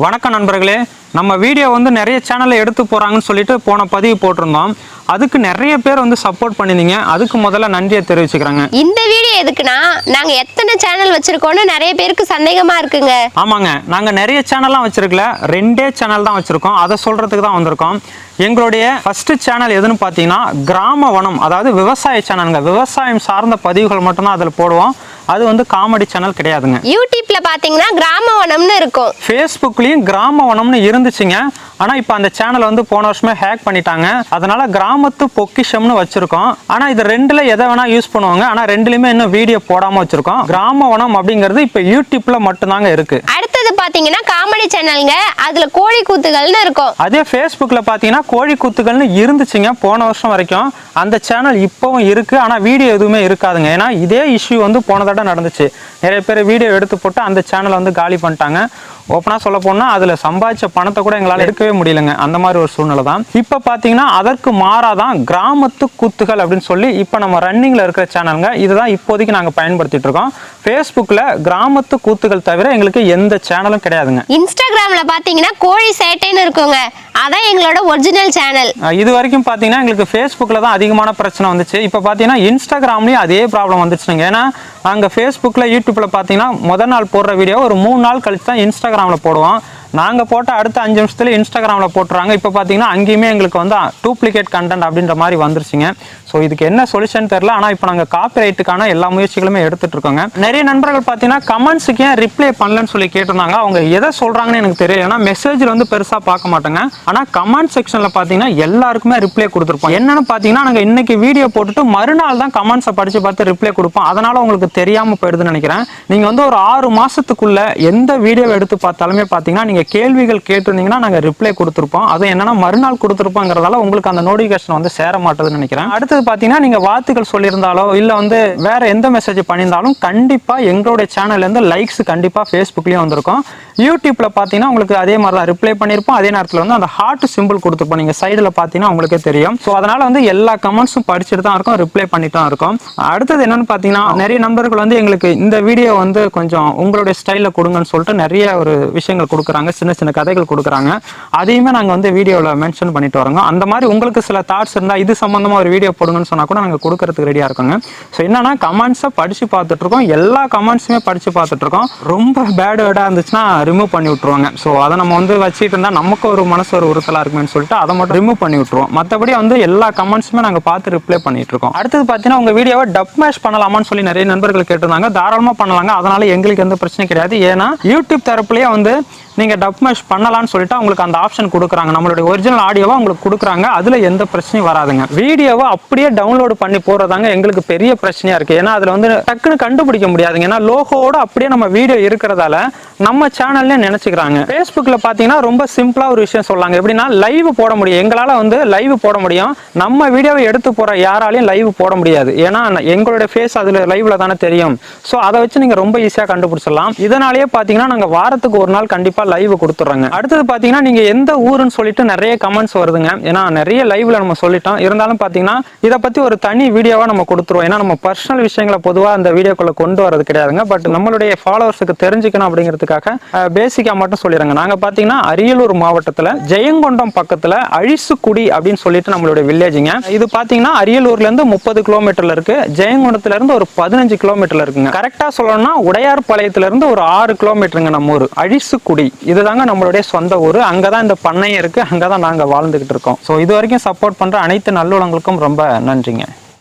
வணக்கம் நண்பர்களே. நம்ம வீடியோ வந்து நிறைய சேனல்ல எடுத்து போறாங்கன்னு சொல்லிட்டு போன பதிவு போட்டிருந்தோம். அதுக்கு நிறைய பேர் வந்து சப்போர்ட் பண்ணிருந்தீங்க அதுக்கு முதல்ல நன்றியை தெரிவிச்சுக்கிறேங்க. இந்த வீடியோ எதுக்குன்னா நாங்க எத்தனை சேனல் வச்சிருக்கோம்னு நிறைய பேருக்கு சந்தேகமா இருக்குங்க. ஆமாங்க. நாங்க நிறைய சேனல்லாம் வச்சிருக்கல. ரெண்டே சேனல் தான் வச்சிருக்கோம். அதை சொல்றதுக்கு தான் வந்திருக்கோம். எங்களுடைய ஃபர்ஸ்ட் சேனல் எதுன்னு பார்த்தீங்கன்னா கிராம வனம் அதாவது விவசாய சேனலுங்க விவசாயம் சார்ந்த பதிவுகள் மட்டும்தான் அதில் போடுவோம். அது வந்து காமெடி சேனல் கிடையாதுங்க. யூடியூப்ல பாத்தீங்கன்னா கிராம வனம்னு இருக்கும். ஃபேஸ்புக்லேயும் கிராம வனம்னு இருந்துச்சுங்க. ஆனால் இப்போ அந்த சேனலை வந்து போன வருஷமே ஹேக் பண்ணிட்டாங்க. அதனால கிராமத்து பொக்கிஷம்னு வச்சிருக்கோம். ஆனால் இது ரெண்டுல எதை வேணா யூஸ் பண்ணுவாங்க. ஆனால் ரெண்டுலையுமே இன்னும் வீடியோ போடாமல் வச்சிருக்கோம். கிராம வனம் அப்படிங்கிறது இப்போ யூடியூப்ல மட்டும்தாங்க இருக்கு. அடுத்தது பாத்தீங்கன்னா காமெடி சேனல்ங்க. அதுல கோழி கூத்துகள்னு இருக்கும். அதே ஃபேஸ்புக்கில் பார்த்தீங்கன்னா கோழி கூத்துகள்னு இருந்துச்சுங்க. போன வருஷம் வரைக்கும் அந்த சேனல் இப்போவும் இருக்கு. ஆனால் வீடியோ எதுவுமே இருக்காதுங்க. ஏன்னா இதே இஷ்யூ வந்து போன தடவை நடந்துச்சு. நிறைய பேர் வீடியோ எடுத்து போட்டு அந்த சேனலை வந்து காலி பண்ணிட்டாங்க. ஓப்பனாக சொல்ல போனால் அதில் சம்பாதிச்ச பணத்தை கூட எங்களால் எடுக்கவே முடியலங்க. அந்த மாதிரி ஒரு சூழ்நிலை தான். இப்போ பார்த்தீங்கன்னா அதற்கு மாறாதான் கிராமத்து கூத்துகள் அப்படின்னு சொல்லி இப்போ நம்ம ரன்னிங்கில் இருக்கிற சேனலுங்க இதுதான் இப்போதைக்கு நாங்கள் பயன்படுத்திட்டு இருக்கோம். ஃபேஸ்புக்கில் கிராமத்து கூத்துகள் தவிர எங்களுக்கு எந்த சேனலும் கிடையாதுங்க. இன்ஸ்டாகிராம்ல பாத்தீங்கன்னா கோழி சேட்டைன்னு இருக்குங்க. அதான் எங்களோட ஒரிஜினல் சேனல் இது வரைக்கும் பார்த்தீங்கன்னா எங்களுக்கு ஃபேஸ்புக்கில் தான் அதிகமான பிரச்சனை வந்துச்சு. இப்போ பார்த்தீங்கன்னா இன்ஸ்டாகிராம்லேயும் அதே ப்ராப்ளம் வந்துச்சுங்க. ஏன்னா நாங்கள் ஃபேஸ்புக்கில் யூடியூப்பில் பார்த்தீங்கன்னா முதல் நாள் போடுற வீடியோ ஒரு மூணு நாள் கழிச்சு தான் இன்ஸ்டாகிராமில் போடுவோம். நாங்கள் போட்ட அடுத்த அஞ்சு நிமிஷத்தில் இன்ஸ்டாகிராமில் போட்டுறாங்க. இப்போ பார்த்தீங்கன்னா அங்கேயுமே எங்களுக்கு வந்து டூப்ளிகேட் கண்டென்ட் அப்படின்ற மாதிரி வந்துருச்சுங்க. ஸோ இதுக்கு என்ன சொல்யூஷன் தெரில ஆனால் இப்போ நாங்கள் காப்பி ரைட்டுக்கான எல்லா முயற்சிகளுமே எடுத்துகிட்டு இருக்கோங்க. நிறைய நண்பர்கள் பார்த்தீங்கன்னா கமெண்ட்ஸுக்கு ஏன் ரிப்ளை பண்ணலன்னு சொல்லி கேட்டிருந்தாங்க. அவங்க எதை சொல்கிறாங்கன்னு எனக்கு தெரியல. ஏன்னா மெசேஜில் வந்து பெருசாக பார்க்க மாட்டேங்க. ஆனால் கமெண்ட் செக்ஷனில் பார்த்தீங்கன்னா எல்லாருக்குமே ரிப்ளை கொடுத்துருப்போம். என்னென்னு பார்த்தீங்கன்னா நாங்கள் இன்றைக்கி வீடியோ போட்டுட்டு மறுநாள் தான் கமெண்ட்ஸை படித்து பார்த்து ரிப்ளை கொடுப்போம். அதனால் உங்களுக்கு தெரியாமல் போயிடுதுன்னு நினைக்கிறேன். நீங்கள் வந்து ஒரு ஆறு மாதத்துக்குள்ளே எந்த வீடியோவை எடுத்து பார்த்தாலுமே பார்த்தீங்கன்னா நீங்கள் கேள்விகள் கேட்டிருந்தீங்கன்னா நாங்கள் ரிப்ளை கொடுத்துருப்போம். அதுவும் என்னென்னா மறுநாள் கொடுத்துருப்போங்கிறதால உங்களுக்கு அந்த நோட்டிஃபிகேஷன் வந்து சேர மாட்டேதுன்னு நினைக்கிறேன். அடுத்தது பார்த்தீங்கன்னா நீங்கள் வாத்துகள் சொல்லியிருந்தாலோ இல்லை வந்து வேறு எந்த மெசேஜ் பண்ணியிருந்தாலும் கண்டிப்பாக எங்களுடைய சேனல்லேருந்து லைக்ஸ் கண்டிப்பாக ஃபேஸ்புக்லேயும் வந்திருக்கும். யூடியூப்பில் பார்த்தீங்கன்னா உங்களுக்கு அதே மாதிரி தான் ரிப்ளை பண்ணியிருப்போம். அதே நேரத்தில் வந்து அந்த ஹார்ட் சிம்பிள் கொடுத்துருப்போம். நீங்கள் சைடில் பார்த்தீங்கன்னா உங்களுக்கே தெரியும். ஸோ அதனால் வந்து எல்லா கமெண்ட்ஸும் படிச்சுட்டு தான் இருக்கும் ரிப்ளை பண்ணிட்டு தான் இருக்கும். அடுத்தது என்னென்னு பார்த்தீங்கன்னா நிறைய நண்பர்கள் வந்து எங்களுக்கு இந்த வீடியோ வந்து கொஞ்சம் உங்களுடைய ஸ்டைலில் கொடுங்கன்னு சொல்லிட்டு நிறைய ஒரு விஷயங்கள் கொடுக்குறாங்க. சின்ன சின்ன கதைகள் கொடுக்குறாங்க. அதையுமே நாங்கள் வந்து வீடியோவில் மென்ஷன் பண்ணிட்டு வரோங்க. அந்த மாதிரி உங்களுக்கு சில தாட்ஸ் இருந்தால் இது சம்மந்தமாக ஒரு வீடியோ போடுங்கன்னு சொன்னால் கூட நாங்கள் கொடுக்கறதுக்கு ரெடியாக இருக்கோங்க. ஸோ என்னன்னா கமெண்ட்ஸை படித்து பார்த்துட்ருக்கோம். எல்லா கமெண்ட்ஸுமே படித்து பார்த்துட்ருக்கோம். ரொம்ப பேட் வேர்டாக இருந்துச்சுன்னா ரிமூவ் பண்ணி விட்ருவாங்க ஸோ அதை நம்ம வந்து வச்சுட்டு இருந்தால் நமக்கு ஒரு மனசு ஒரு உறுத்தலாக இருக்குமேன்னு சொல்லிட்டு அதை மட்டும் ரிமூவ் பண்ணி விட்ருவோம் மற்றபடி வந்து எல்லா கமெண்ட்ஸுமே நாங்கள் பார்த்து ரிப்ளை பண்ணிட்டு இருக்கோம் அடுத்தது பார்த்தீங்கன்னா உங்கள் வீடியோவை டப் மேஷ் பண்ணலாமான்னு சொல்லி நிறைய நண்பர்கள் கேட்டிருந்தாங்க. தாராளமாக பண்ணலாங்க. அதனால எங்களுக்கு எந்த பிரச்சனையும் கிடையாது. ஏன்னா யூடியூப் தரப்புலேயே வந்து நீங்கள் டப் மேஷ் பண்ணலாம்னு சொல்லிட்டு அவங்களுக்கு அந்த ஆப்ஷன் கொடுக்குறாங்க. நம்மளுடைய ஒரிஜினல் ஆடியோவை உங்களுக்கு கொடுக்குறாங்க. அதில் எந்த பிரச்சனையும் வராதுங்க. வீடியோவை அப்படியே டவுன்லோடு பண்ணி போடுறதாங்க எங்களுக்கு பெரிய பிரச்சனையாக இருக்குது ஏன்னா அதில் வந்து டக்குன்னு கண்டுபிடிக்க முடியாதுங்க. ஏன்னா லோகோவோட அப்படியே நம்ம வீடியோ இருக்கிறதால நம்ம சேனல்லே நினச்சிக்கிறாங்க. ஃபேஸ்புக்கில் பார்த்தீங்கன்னா ரொம்ப சிம்பிளாக ஒரு விஷயம் சொல்லாங்க. எப்படின்னா லைவ் போட முடியும். எங்களால் வந்து லைவ் போட முடியும். நம்ம வீடியோவை எடுத்து போகிற யாராலையும் லைவ் போட முடியாது. ஏன்னா எங்களுடைய ஃபேஸ் அதில் லைவ்ல தானே தெரியும். ஸோ அதை வச்சு நீங்கள் ரொம்ப ஈஸியாக கண்டுபிடிச்சிடலாம். இதனாலேயே பார்த்தீங்கன்னா நாங்கள் வாரத்துக்கு ஒரு நாள் கண்டிப்பாக லைவ் கொடுத்துட்றோங்க. அடுத்தது பார்த்தீங்கன்னா நீங்கள் எந்த ஊருன்னு சொல்லிட்டு நிறைய கமெண்ட்ஸ் வருதுங்க. ஏன்னா நிறைய லைவ்ல நம்ம சொல்லிட்டோம். இருந்தாலும் பார்த்தீங்கன்னா இதை பற்றி ஒரு தனி வீடியோவாக நம்ம கொடுத்துருவோம். ஏன்னா நம்ம பர்சனல் விஷயங்களை பொதுவாக அந்த வீடியோக்குள்ள கொண்டு வரது கிடையாதுங்க. பட் நம்மளுடைய ஃபாலோவர்ஸுக்கு தெரிஞ்சுக்கணும் அப்படிங்கிறதுக்காக பேசிக்காக மட்டும் சொல்லிடுறாங்க. நாங்கள் பார்த்தீங்கன்னா அரியலூர் மாவட்டத்தில் ஜெயங்கொண்டம் பக்கத்தில் அழிசுக்குடி அப்படின்னு சொல்லிட்டு நம்மளுடைய வில்லேஜுங்க இது பார்த்தீங்கன்னா அரியலூர்லேருந்து முப்பது கிலோமீட்டர்ல இருக்கு. ஜெயங்கொண்டத்துல இருந்து ஒரு பதினஞ்சு கிலோமீட்டர்ல இருக்குங்க. கரெக்டாக சொல்லணும்னா உடையார் பாளையத்துல ஒரு ஆறு கிலோமீட்டருங்க நம்ம ஊர். அழிசுக்குடி. இதுதாங்க நம்மளுடைய சொந்த ஊர். அங்கே தான் இந்த பண்ணையம் இருக்குது அங்கே தான் நாங்கள் வாழ்ந்துக்கிட்டு இருக்கோம். ஸோ இது வரைக்கும் சப்போர்ட் பண்ணுற அனைத்து நல்லுளங்களுக்கும் ரொம்ப நன்றிங்க.